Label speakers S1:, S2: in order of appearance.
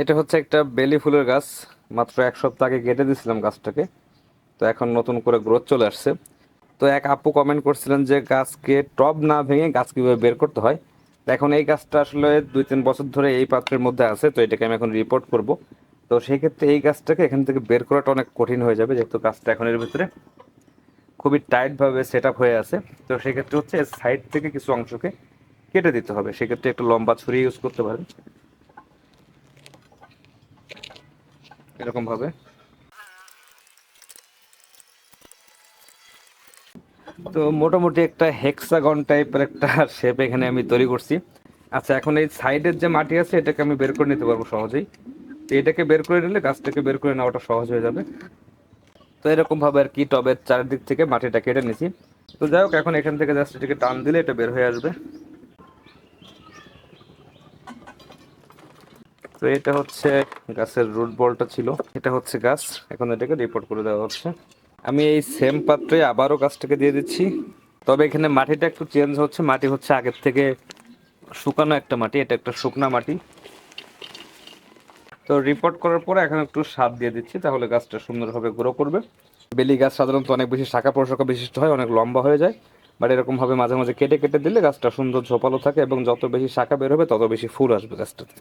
S1: এটা হচ্ছে একটা বেলি ফুলের গাছ। মাত্র এক সপ্তাহ আগে কেটে দিয়েছিলাম গাছটাকে। তো এখন নতুন করে গ্রোথ চলে আসছে। তো এক আপু কমেন্ট করছিলেন যে গাছকে টব না ভেঙে গাছ কীভাবে বের করতে হয়? তো এখন এই গাছটা আসলে দুই তিন বছর ধরে এই পাত্রের মধ্যে আছে। তো এটাকে আমি এখন রিপোর্ট করব। তো সেই ক্ষেত্রে এই গাছটাকে এখান থেকে বের করাটা অনেক কঠিন হয়ে যাবে, যেহেতু গাছটা এখন এর ভিতরে খুবই টাইটভাবে সেট আপ হয়ে আছে। তো সেক্ষেত্রে হচ্ছে সাইড থেকে কিছু অংশকে কেটে দিতে হবে। সেক্ষেত্রে একটু লম্বা ছুরি ইউজ করতে পারেন। এরকম ভাবে। তো মোটামুটি একটা হেক্সাগন টাইপের একটা শেপ এখানে আমি তৈরি করছি। আচ্ছা এখন এই সাইডের যে মাটি আছে, এটাকে আমি বের করে নিতে পারব সহজেই। তো এটাকে বের করে নিলে গাছটাকে বের করে নেওয়াটা সহজ হয়ে যাবে। তো এরকম ভাবে আর কি টবের চারিদিক থেকে মাটিটা কেটে নিছি। তো যাই হোক, এখন এখান থেকে জাস্ট এটাকে টান দিলে এটা বের হয়ে আসবে। তো এটা হচ্ছে গাছের রুট বলটা ছিল। এটা হচ্ছে গাছ। এখন এটাকে রিপোর্ট করে দেওয়া হচ্ছে। আমি এই সেম পাত্রে আবারও গাছটাকে দিয়ে দিচ্ছি। তবে এখানে মাটিটা একটু চেঞ্জ হচ্ছে। মাটি হচ্ছে আগের থেকে শুকানো একটা মাটি। এটা একটা শুকনা মাটি। তো রিপোর্ট করার পরে এখন একটু সার দিয়ে দিচ্ছি। তাহলে গাছটা সুন্দরভাবে গ্রো করবে। বেলি গাছ সাধারণত অনেক বেশি শাখা প্রশাখা বিশিষ্ট হয়, অনেক লম্বা হয়ে যায়। বাট এরকমভাবে মাঝে মাঝে কেটে কেটে দিলে গাছটা সুন্দর ঝোপালো থাকে এবং যত বেশি শাখা বের হবে, তত বেশি ফুল আসবে গাছটাতে।